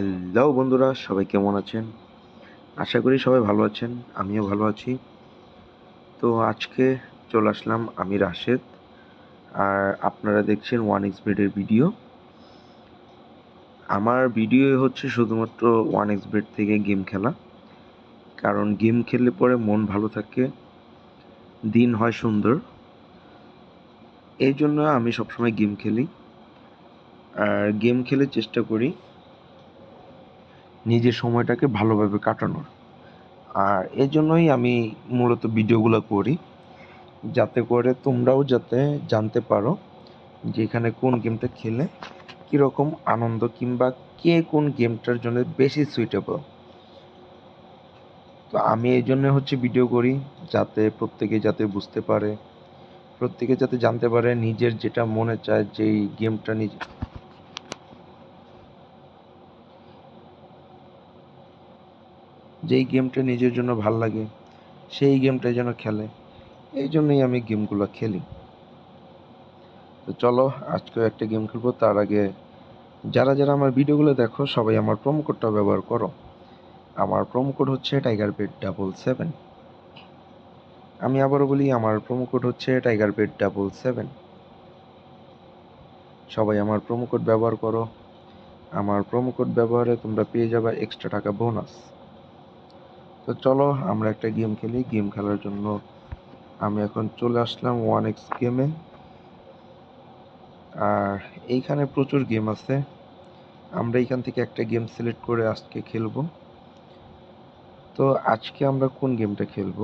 Hello বন্ধুরা, সবাই কেমন আছেন? আশা করি সবাই ভালো আছেন, আমিও ভালো আছি। তো আজকে চলে আসলাম আমি রাশেদ, আর আপনারা দেখছেন ওয়ান এক্স বেডের ভিডিও আমার ভিডিও হচ্ছে শুধুমাত্র ওয়ান এক্স বেড থেকে গেম খেলা, কারণ গেম খেললে পরে মন ভালো থাকে, দিন হয় সুন্দর। এই জন্য আমি সবসময় গেম খেলি, আর গেম খেলে চেষ্টা করি নিজের সময়টাকে ভালোভাবে কাটানোর। আর এই জন্যই আমি মূলত ভিডিওগুলো করি, যাতে করে তোমরাও যাতে জানতে পারো যে এখানে কোন গেমটা খেলে কীরকম আনন্দ কিংবা কে কোন গেমটার জন্য বেশি সুইটেবল তো আমি এই জন্য হচ্ছে ভিডিও করি, যাতে প্রত্যেকে যাতে বুঝতে পারে, প্রত্যেকে যাতে জানতে পারে নিজের যেটা মনে চায় যেই গেমটা নিজে যেই গেমটা নিজের জন্য ভালো লাগে, সেই গেমটাই যেন খেলে। এই জন্যই আমি গেমগুলো খেলি। তো চলো আজকেও একটা গেম খেলব। তার আগে যারা যারা আমার ভিডিওগুলো দেখো, সবাই আমার প্রোমো কোডটা ব্যবহার করো। আমার প্রোমো কোড হচ্ছে টাইগার বেড ডাবল সেভেন আমি আবারও বলি, আমার প্রোমো কোড হচ্ছে টাইগার বেড ডাবল সেভেন সবাই আমার প্রোমো কোড ব্যবহার করো। আমার প্রোমো কোড ব্যবহারে তোমরা পেয়ে যাবে এক্সট্রা টাকা বোনাস তো চলো, আমরা একটা গেম খেলি। গেম খেলার জন্য আমি এখন চলে আসলাম ওয়ান এক্স গেমে আর এইখানে প্রচুর গেম আছে। আমরা এইখান থেকে একটা গেম সিলেক্ট করে আজকে খেলব। তো আজকে আমরা কোন গেমটা খেলব?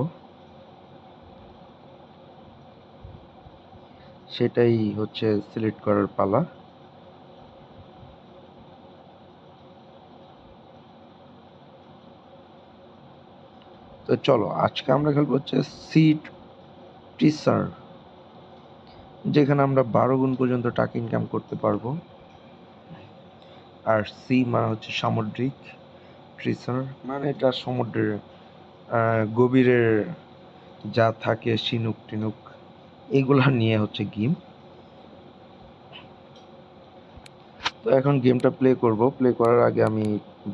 সেটাই হচ্ছে সিলেক্ট করার পালা। তো চলো, আজকে আমরা খেলব হচ্ছে সিট টিসার যেখানে আমরা বারো গুণ পর্যন্ত টাকা ইনকাম করতে পারব। আর সি মানে হচ্ছে সামুদ্রিক ট্রিসার মানে এটা সমুদ্রের গভীরের যা থাকে শিনুক টিনুক, এগুলা নিয়ে হচ্ছে গেম তো এখন গেমটা প্লে করব। প্লে করার আগে আমি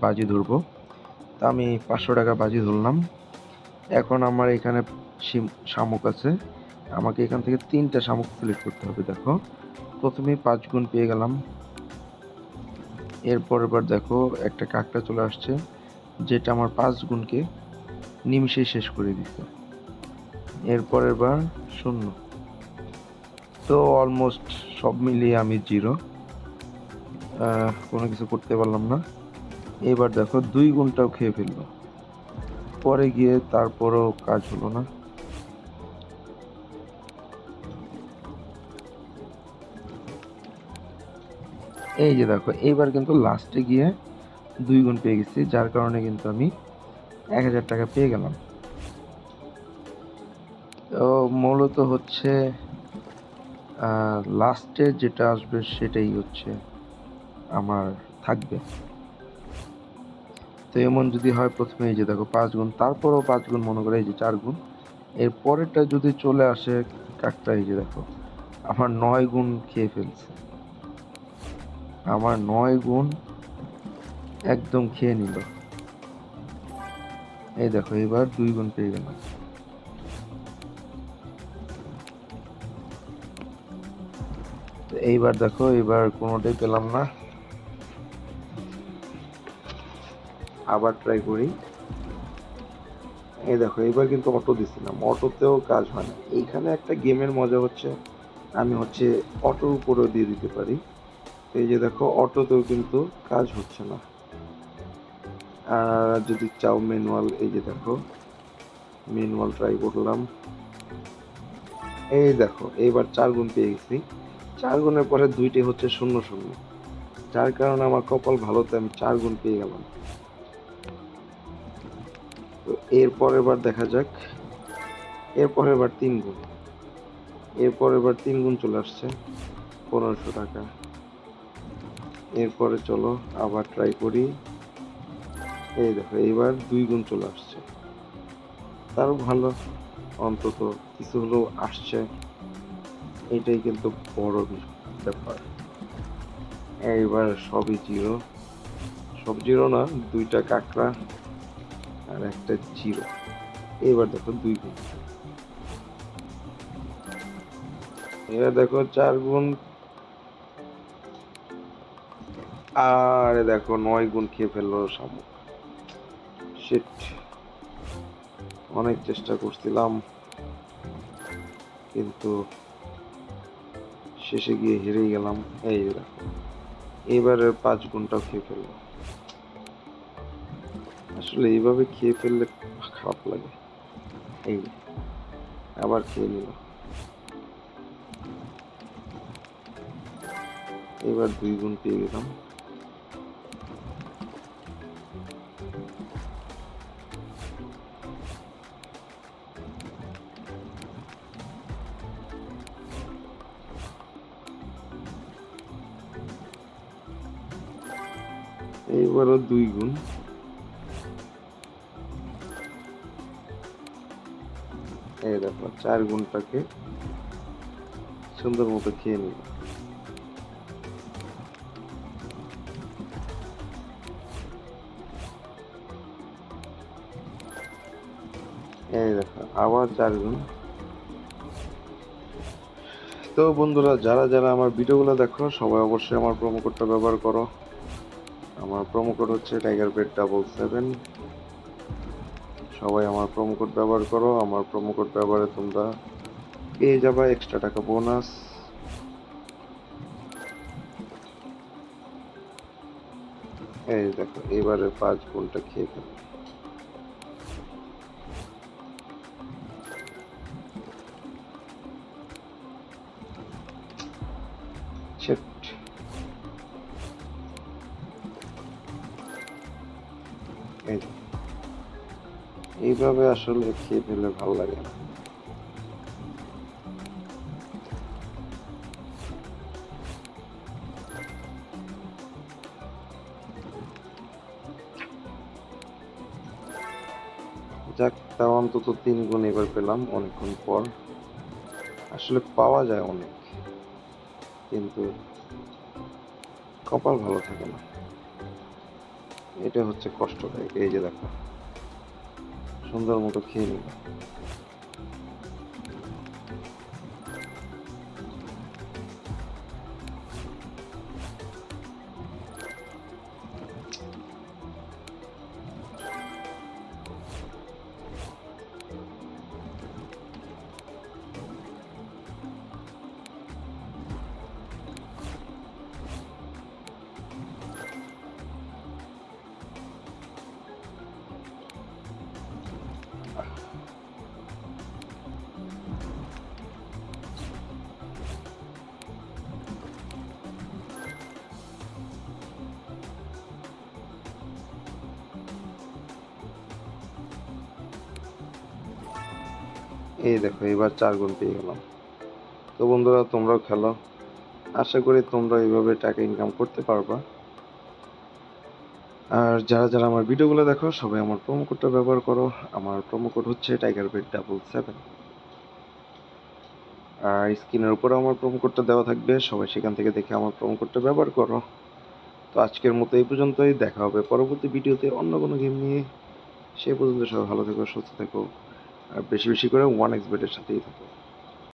বাজি ধরবো। তা আমি পাঁচশো টাকা বাজি ধরলাম। এখন আমার এখানে শিম- শামুক আছে। আমাকে এখান থেকে তিনটা শামুক সিলেক্ট করতে হবে, দেখো। প্রথমেই পাঁচ গুণ পেয়ে গেলাম। এরপর এবার দেখো, একটা কাকটা চলে আসছে, যেটা আমার পাঁচ গুণকে নিমিষেই শেষ করে দিচ্ছে। এরপর এবার শূন্য। তো অলমোস্ট সব মিলিয়ে আমি জিরো কোনো কিছু করতে পারলাম না। এবার দেখো, দুই গুণটাও খেয়ে ফেলল। পরে গিয়ে তারপরও কাজ হলো না। এই যে দেখো, এইবার কিন্তু লাস্টে গিয়ে দুই গুণ পেয়ে গেছি, যার কারণে কিন্তু আমি এক হাজার টাকা পেয়ে গেলাম। তো মূলত হচ্ছে লাস্টে যেটা আসবে সেটাই হচ্ছে আমার থাকবে। তো এমন যদি হয় প্রথমে এই যে দেখো পাঁচ গুণ, তারপরও পাঁচ গুণ মনে করে এই যে চার গুণ। এর পরেরটা যদি চলে আসে কাকটা এই যে দেখো, আমার নয় গুণ খেয়ে ফেলছে। আমার নয় গুণ একদম খেয়ে নিল। এই দেখো, এবার দুই গুণ পেয়ে গেলাম। তো এইবার দেখো, এবার কোনোটাই পেলাম না। আবার ট্রাই করি। এই দেখো এবার কিন্তু অটো দিছিলাম। অটোতেও কাজ হয় না। এইখানে একটা গেমের মজা হচ্ছে, আমি হচ্ছে অটোর উপরেও দিয়ে দিতে পারি। এই যে দেখো অটোতেও কিন্তু কাজ হচ্ছে না। আর যদি চাও ম্যানুয়াল এই যে দেখো ম্যানুয়াল ট্রাই করলাম। এই দেখো, এইবার চার গুণ পেয়ে গেছি। চার গুণের পরে দুইটি হচ্ছে শূন্য শূন্য। যার কারণে আমার কপাল ভালোতে আমি চার গুণ পেয়ে গেলাম। তো এরপর এবার দেখা যাক। এরপর এবার তিন গুণ। এরপর এবার তিন গুণ চলে আসছে পনেরোশো টাকা। এরপরে চলো আবার ট্রাই করি। এই দেখো, এইবার দুই গুণ চলে আসছে। তারও ভালো, অন্তত কিছু হলেও আসছে। এটাই কিন্তু বড় ব্যাপার। এইবার সবই জিরো। সব জিরো না, দুইটা কাঁকড়া। আর একটা জিরো। এবার দেখো দুই গুণ। এবার দেখো চার গুণ। আর দেখো নয় গুণ খেয়ে ফেলল শামুক। শিট অনেক চেষ্টা করছিলাম। কিন্তু শেষে গিয়ে হেরেই গেলাম। এই দেখো। এবারে পাঁচ গুণটাও খেয়ে ফেলল আসলে এইভাবে খেয়ে ফেললে খারাপ লাগে। এই আবার খেয়ে নিল এবার দুই গুণ পেয়ে গেলাম। এইবারও দুই গুণ। এই দেখো, চার গুণটাকে সুন্দর মতো খেয়ে নিল। এই দেখো, আবার চার গুণ। তো বন্ধুরা, যারা যারা আমার ভিডিওগুলো দেখো, সবাই অবশ্যই আমার প্রোমো কোডটা ব্যবহার করো। আমার প্রোমো কোড হচ্ছে টাইগার পেট ডাবল সেভেন সবাই আমার প্রোমো কোড ব্যবহার করো, আমার প্রোমো কোড ব্যবহারে তোমরা পেয়ে যাবা এক্সট্রা টাকা বোনাস এই দেখো, এবারে পাঁচ গোলটা খেয়ে Shit. এই। এইভাবে আসলে খেয়ে ফেলে ভালো লাগে না। যাক, তাও অন্তত তিন গুণ এবার পেলাম অনেকক্ষণ পর। আসলে পাওয়া যায় অনেক, কিন্তু কপাল ভালো থাকে না। এটা হচ্ছে কষ্টদায়ক, এই যে দেখো। সুন্দর মতো খেয়ে নিল এই দেখো, এবার চার গুণ পেয়ে গেলাম। তো বন্ধুরা, তোমরাও খেলো। আশা করি তোমরা এইভাবে টাকা ইনকাম করতে পারবা। আর যারা যারা আমার ভিডিওগুলো দেখো, সবাই আমার প্রোমো কোডটা ব্যবহার করো। আমার প্রোমো কোড হচ্ছে টাইগার বেড ডাবল সেভেন আর স্ক্রিনের উপরে আমার প্রোমো কোডটা দেওয়া থাকবে। সবাই সেখান থেকে দেখে আমার প্রোমো কোডটা ব্যবহার করো। তো আজকের মতো এই পর্যন্তই। দেখা হবে পরবর্তী ভিডিওতে অন্য কোনো গেম নিয়ে। সে পর্যন্ত সবাই ভালো থেকো, সুস্থ থেকো। বেশি বেশি করে ওয়ান এক্স বেডের সাথেই থাকো